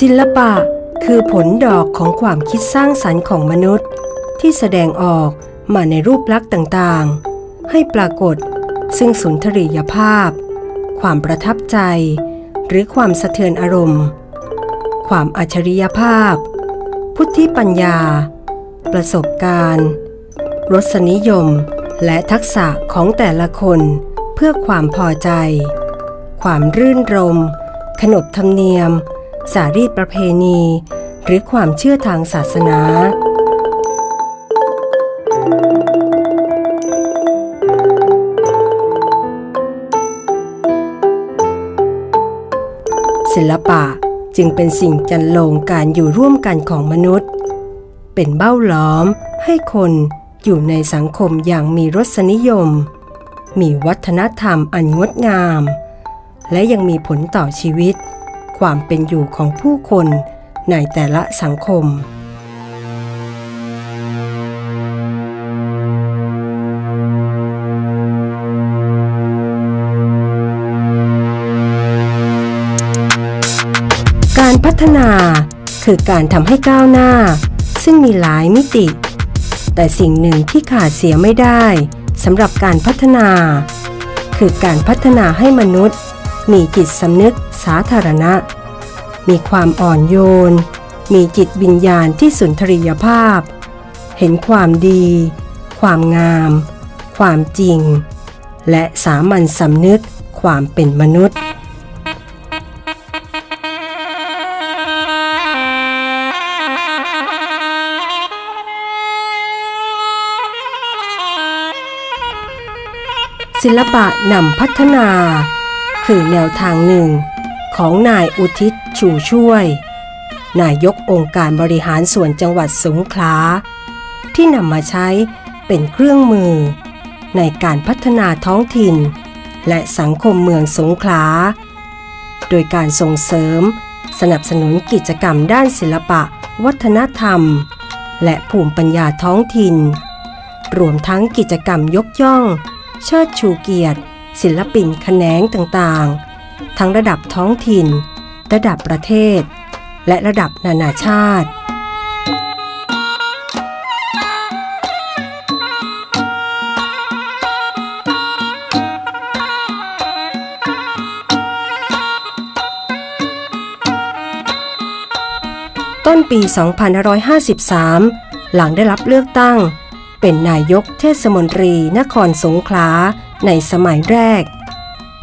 ศิลปะคือผลดอกของความคิดสร้างสรรค์ของมนุษย์ ที่แสดงออกมาในรูปลักษณ์ต่างๆ ให้ปรากฏซึ่งสุนทรียภาพ ความประทับใจ หรือความสะเทือนอารมณ์ ความอัจฉริยภาพ พุทธิปัญญา ประสบการณ์รสนิยมและทักษะของแต่ละคนเพื่อความพอใจ ความรื่นรม ขนบธรรมเนียม สารีตประเพณี หรือความเชื่อทางศาสนา ศิลปะจึงเป็นสิ่งจันลงการอยู่ร่วมกันของมนุษย์ เป็นเบ้าล้อมให้คนอยู่ในสังคมอย่างมีรสนิยม มีวัฒนธรรมอันงดงาม และยังมีผลต่อชีวิต ความเป็นอยู่ของผู้คนในแต่ละสังคม การพัฒนาคือการทำให้ก้าวหน้า ซึ่งมีหลายมิติ แต่สิ่งหนึ่งที่ขาดเสียไม่ได้สำหรับการพัฒนา คือการพัฒนาให้มนุษย์ มีจิตสำนึก สาธารณะ มีความอ่อนโยน มีจิตวิญญาณที่สุนทรียภาพ เห็นความดี ความงาม ความจริง และสามัญสำนึกความเป็นมนุษย์ศิลปะนำพัฒนา คือแนวทางหนึ่ง ของนายอุทิศชูช่วย นายกองค์การบริหารส่วนจังหวัดสงขลาที่นำมาใช้เป็นเครื่องมือ ในการพัฒนาท้องถิ่น และสังคมเมืองสงขลา โดยการส่งเสริม สนับสนุนกิจกรรมด้านศิลปะ วัฒนธรรม และภูมิปัญญาท้องถิ่น รวมทั้งกิจกรรมยกย่อง เชิดชูเกียรติ ศิลปินแขนงต่างๆ ทั้งระดับท้องถิ่น ระดับประเทศ และระดับนานาชาติ ต้นปี 2553 หลังได้รับเลือกตั้ง เป็นนายกเทศมนตรีนครสงขลาในสมัยแรก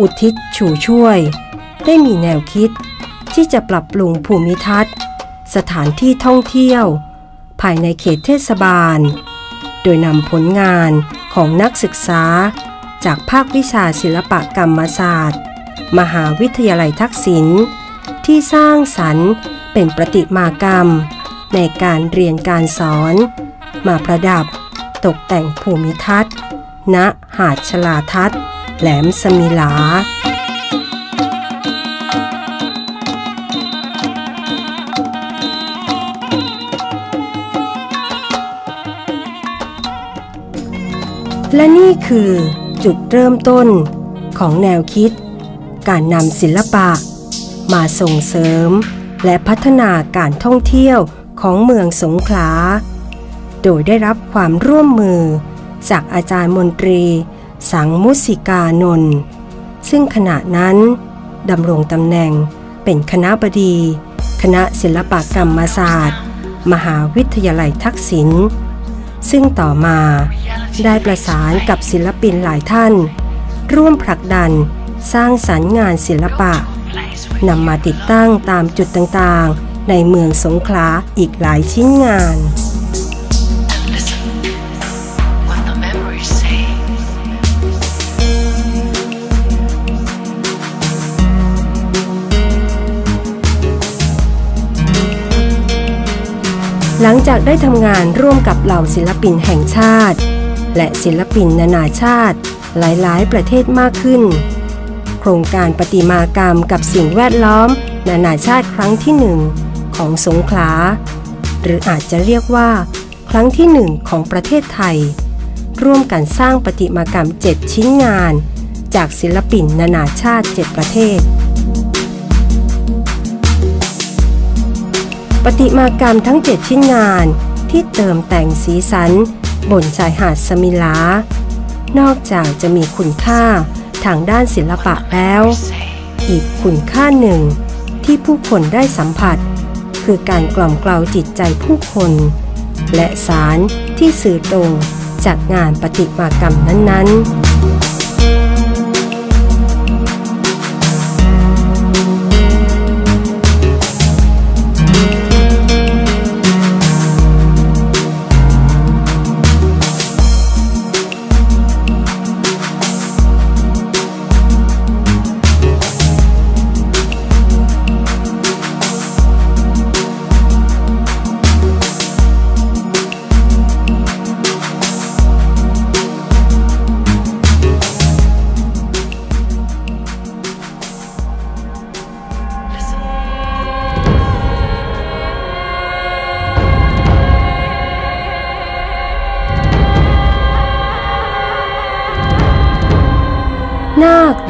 อุทิศชูช่วย ได้มีแนวคิด ที่จะปรับปรุงภูมิทัศน์ สถานที่ท่องเที่ยว ภายในเขตเทศบาล โดยนำผลงานของนักศึกษา จากภาควิชาศิลปกรรมศาสตร์ มหาวิทยาลัยทักษิณที่สร้างสรรค์เป็นประติมากรรม ในการเรียนการสอน มาประดับตกแต่งภูมิทัศน์ ณ หาดชลาทัศน์ แหลมสมิลา และนี่คือจุดเริ่มต้นของแนวคิด การนำศิลปะ มาส่งเสริม และพัฒนาการท่องเที่ยวของเมืองสงขลา โดยได้รับความร่วมมือจากอาจารย์มนตรี สังมุสิกานนท์ซึ่งขณะนั้นดำรงตำแหน่งเป็นคณะบดี คณะศิลปกรรมศาสตร์ มหาวิทยาลัยทักษิณซึ่งต่อมาได้ประสานกับศิลปินหลายท่าน ร่วมผลักดันสร้างสรรค์งานศิลปะนำมาติดตั้งตามจุดต่างๆ ในเมืองสงขลาอีกหลายชิ้นงาน หลังจากได้ทำงานร่วมกับเหล่าศิลปินแห่งชาติ และศิลปินนานาชาติ หลายๆ ประเทศมากขึ้น โครงการประติมากรรมกับสิ่งแวดล้อม นานาชาติครั้งที่หนึ่งของสงขลา หรืออาจจะเรียกว่า ครั้งที่หนึ่งของประเทศไทย ร่วมกันสร้างประติมากรรม 7 ชิ้นงาน จากศิลปินนานาชาติ 7 ประเทศ ปฏิมากรรมทั้ง 7 ชิ้นงานที่เติมแต่งสีสัน บนชายหาดสมิลา นอกจากจะมีคุณค่าทางด้านศิลปะแล้ว อีกคุณค่าหนึ่งที่ผู้คนได้สัมผัส คือการกล่อมเกลาจิตใจผู้คน และสารที่สื่อตรงจากงานปฏิมากรรมนั้นๆ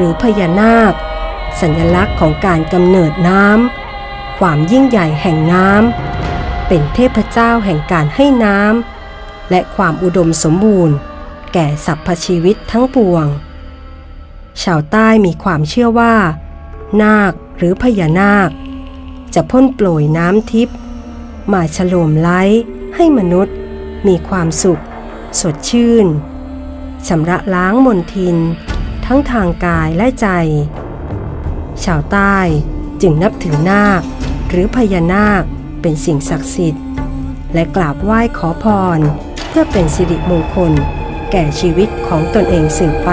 รือพญานาค สัญลักษณ์ของการกำเนิดน้ำความยิ่งใหญ่แห่งน้ำเป็นเทพเจ้าแห่งการให้น้ำและความอุดมสมบูรณ์ แก่สรรพชีวิตทั้งปวง ชาวใต้มีความเชื่อว่า นาคหรือพญานาค จะพ่นโปรยน้ำทิพย์มาฉโลมไล้ให้มนุษย์มีความสุข สดชื่นชำระล้างมนทิน ทั้งทางกายและใจ ชาวใต้จึงนับถือนาค หรือพญานาคเป็นสิ่งศักดิ์สิทธิ์ และกราบไหว้ขอพร เพื่อเป็นสิริมงคล แก่ชีวิตของตนเองสืบไป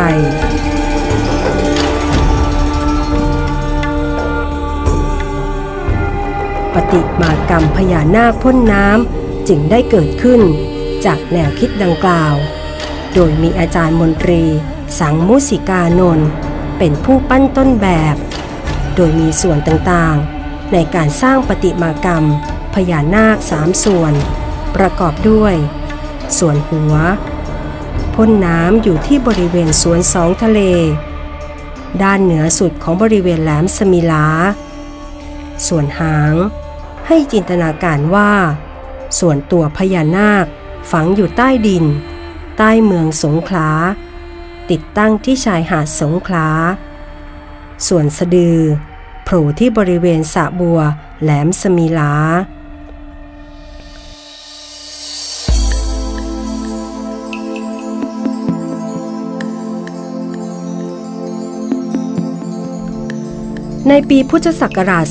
ปฏิมากรรมพญานาคพ่นน้ำจึงได้เกิดขึ้นจากแนวคิดดังกล่าว โดยมีอาจารย์มนตรี สังมุสิกานนท์เป็นผู้ปั้นต้นแบบ โดยมีส่วนต่างๆ ในการสร้างปฏิมากรรม พญานาคสามส่วน ประกอบด้วย ส่วนหัว พ่นน้ำอยู่ที่บริเวณสวนสองทะเล ด้านเหนือสุดของบริเวณแหลมสมิลา ส่วนหาง ให้จินตนาการว่า ส่วนตัวพญานาคฝังอยู่ใต้ดิน ใต้เมืองสงขลา ติดตั้งที่ชายหาดสงขลา ส่วนสะดือโผล่ที่บริเวณสะบัวแหลมสมิลาในปีพุทธศักราช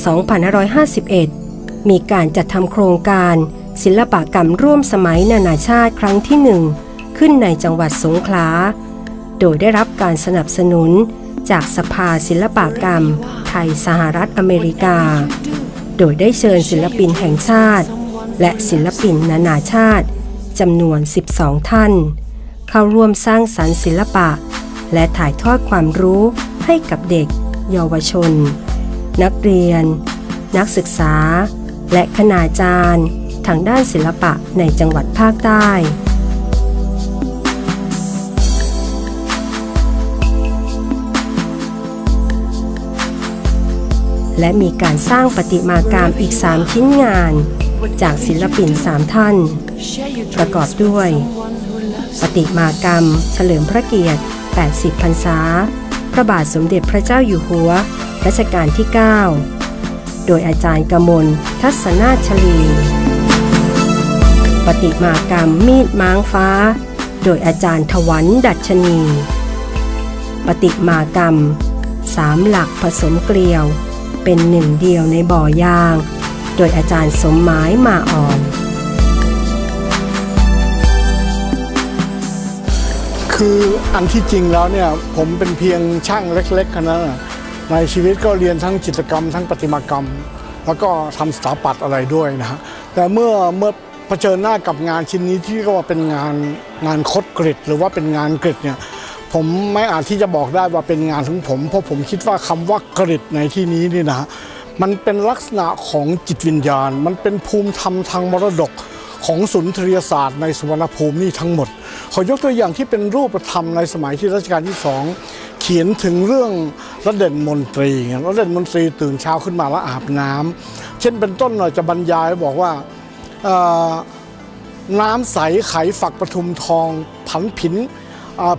2551 มีการจัดทำโครงการศิลปกรรมร่วมสมัยนานาชาติครั้งที่หนึ่งขึ้นในจังหวัดสงขลา โดยได้รับการสนับสนุนจากสภาศิลปกรรม ไทยสหรัฐอเมริกา โดยได้เชิญศิลปินแห่งชาติ และศิลปินนานาชาติจำนวน 12 ท่าน เข้าร่วมสร้างสรรค์ศิลปะ และถ่ายทอดความรู้ให้กับเด็ก เยาวชน นักเรียน นักศึกษา และคณาจารย์ ทางด้านศิลปะในจังหวัดภาคใต้ และมีการสร้างประติมากรรมอีก 3 ชิ้นงาน จากศิลปิน 3 ท่าน ประกอบด้วย ปฏิมากรรม เฉลิมพระเกียรติ 80 พรรษา พระบาทสมเด็จพระเจ้าอยู่หัว รัชกาลที่ 9 โดยอาจารย์กมล ทัศนาชลี ปฏิมากรรมมีดม้างฟ้า โดยอาจารย์ถวันดัชนี ปฏิมากรรมสามหลักผสมเกลียว เป็นหนึ่งเดียวในบ่อยาง โดยอาจารย์สมหมายมาอ่อน คืออันที่จริงแล้วเนี่ยผมเป็นเพียงช่างเล็กๆแค่นั้นน่ะในชีวิตก็เรียนทั้งจิตรกรรม ทั้งประติมากรรม แล้วก็ทำสถาปัตย์อะไรด้วยนะฮะแต่เมื่อเมื่อเผชิญหน้ากับงานชิ้นนี้ที่เรียกว่าเป็นงานงานคดกริดหรือว่าเป็นงานกริดเนี่ย ผมไม่อาจที่จะบอกได้ว่าเป็นงานของผม เพราะผมคิดว่าคำว่ากริดในที่นี้นี่นะมันเป็นลักษณะของจิตวิญญาณ มันเป็นภูมิธรรมทางมรดกของสุนทรียศาสตร์ในสุวรรณภูมินี่ทั้งหมด ขอยกตัวอย่างที่เป็นรูปธรรมในสมัยที่รัชกาลที่สองเขียนถึงเรื่องระเด่นมนตรีไงระเด่นมนตรีตื่นเช้าขึ้นมาแล้วอาบน้ำเช่นเป็นต้นหน่อยจะบรรยายบอกว่าน้ำใสไขฝักปทุมทองผันผิน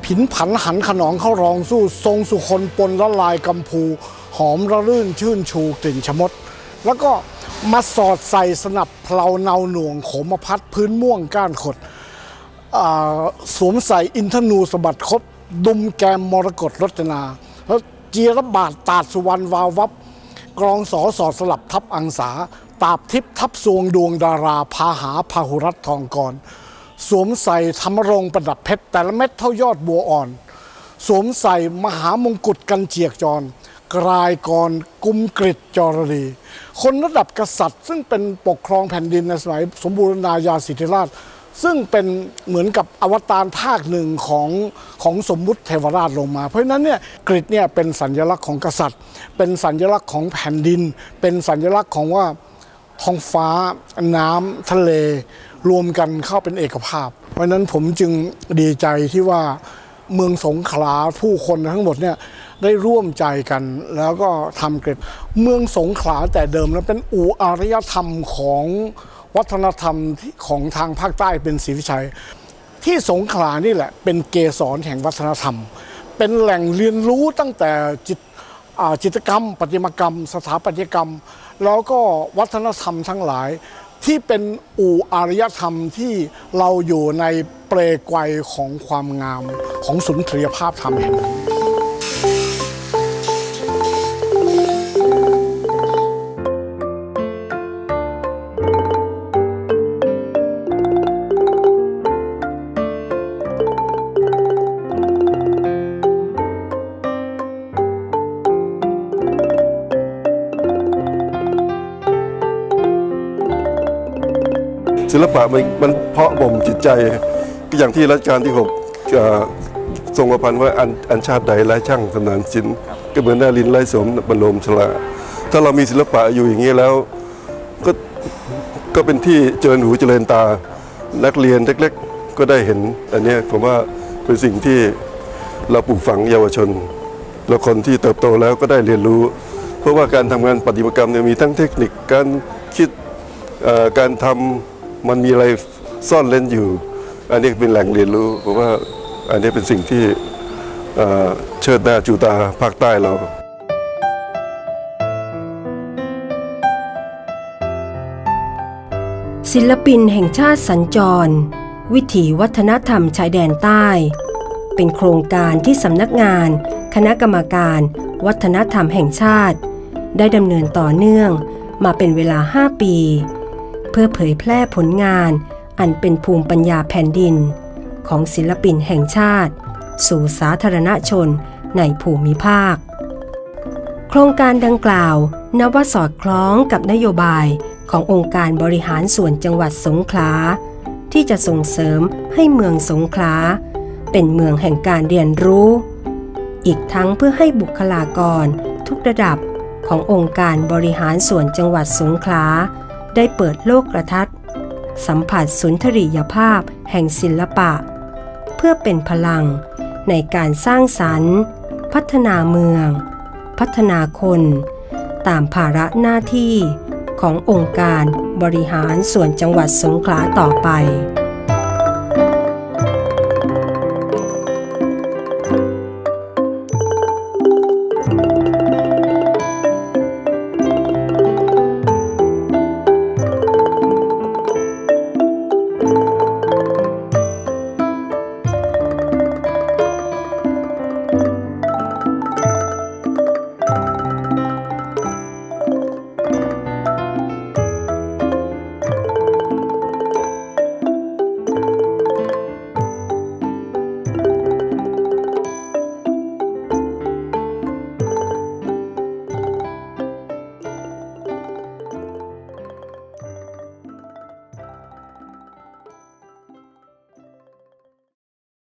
ผินผันหันขนองเข้ารองสู้ ทรงสุคนปนละลายกำพู หอมระรื่นชื่นชูกลิ่นชมด แล้วก็มาสอดใส่สนับเพลาเนาหน่วงโขมพัดพื้นม่วงก้านขดสวมใส่อินทนูสะบัดคดดุมแกมมรกตรจนาแล้วเจียรบาทตาดสุวรรณวาววับ กรองสอสอดสลับทับอังสา ตาบทิพทับสวงดวงดาราพาหาพาหุรัตทองกร สวมใส่ธรรมรงประดับเพชร แต่ละเม็ดเท่ายอดบัวอ่อน สวมใส่มหามงกุฎกันเจียกจรกรายกรกุมกริจจรดี คนระดับกษัตริย์ ซึ่งเป็นปกครองแผ่นดินในสมัยสมบูรณาญาสิทธิราช ซึ่งเป็นเหมือนกับอวตารภาคหนึ่งของของสมมุติเทวราชลงมา เพราะฉะนั้นเนี่ยกริเนี่ยเป็นสัญลักษณ์ของกษัตริย์ เป็นสัญลักษณ์ของแผ่นดิน เป็นสัญลักษณ์ของว่าท้องฟ้า น้ำทะเล รวมกันเข้าเป็นเอกภาพ เพราะนั้นผมจึงดีใจที่ว่าเมืองสงขลาผู้คนทั้งหมดเนี่ยได้ร่วมใจกันแล้วก็ทำเกร็ดเมืองสงขลาแต่เดิมแล้วเป็นอู่อารยธรรมของวัฒนธรรมของทางภาคใต้เป็นศรีวิชัย ที่สงขลานี่แหละเป็นเกสรแห่งวัฒนธรรม เป็นแหล่งเรียนรู้ตั้งแต่จิตจิตกรรมประติมากรรม สถาปัตยกรรม แล้วก็วัฒนธรรมทั้งหลาย ที่เป็นอู่อารยธรรมที่เราอยู่ในเปลไกวของความงามของสุนทรียภาพธรรมแห่งนี้ ศิลปะมันมันเพาะบ่มจิตใจก็อย่างที่รัชกาลที่หกเอ่อทรงประพันธ์ว่าอันอันชาติใดไร้ช่างสำนานศิลป์ก็เหมือนหน้าลินไร้สมบรรโลมชลาถ้าเรามีศิลปะอยู่อย่างนี้แล้ว ก็ก็เป็นที่เจริญหูเจริญตา นักเรียนเล็กๆ ก็ได้เห็น อันนี้ผมว่าเป็นสิ่งที่เราปลูกฝังเยาวชน แล้วคนที่เติบโตแล้วก็ได้เรียนรู้ เพราะว่าการทำงานประติมากรรมเนี่ยมีทั้งเทคนิคการคิดการทำ มันมีอะไรซ่อนเล่นอยู่ อันนี้เป็นแหล่งเรียนรู้เพราะว่าอันนี้เป็นสิ่งที่เชิดหน้าจูตาภาคใต้เราศิลปินแห่งชาติสัญจร วิถีวัฒนธรรมชายแดนใต้ เป็นโครงการที่สำนักงาน คณะกรรมการ วัฒนธรรมแห่งชาติ ได้ดำเนินต่อเนื่องมาเป็นเวลา 5 ปี พื่อเผยแพร่ผลงาน อันเป็นภูมิปัญญาแผ่นดิน ของศิลปินแห่งชาติ สู่สาธารณชนในภูมิภาค โครงการดังกล่าวนับว่าสอดคล้องกับนโยบายขององค์การบริหารส่วนจังหวัดสงขลาที่จะส่งเสริมให้เมืองสงขลาเป็นเมืองแห่งการเรียนรู้ อีกทั้งเพื่อให้บุคลากรทุกระดับขององค์การบริหารส่วนจังหวัดสงขลา ได้เปิดโลกกระทัดสัมผัสสุนทรียภาพแห่งศิลปะ เพื่อเป็นพลังในการสร้างสรรค์ พัฒนาเมือง พัฒนาคน ตามภาระหน้าที่ขององค์การบริหารส่วนจังหวัดสงขลาต่อไป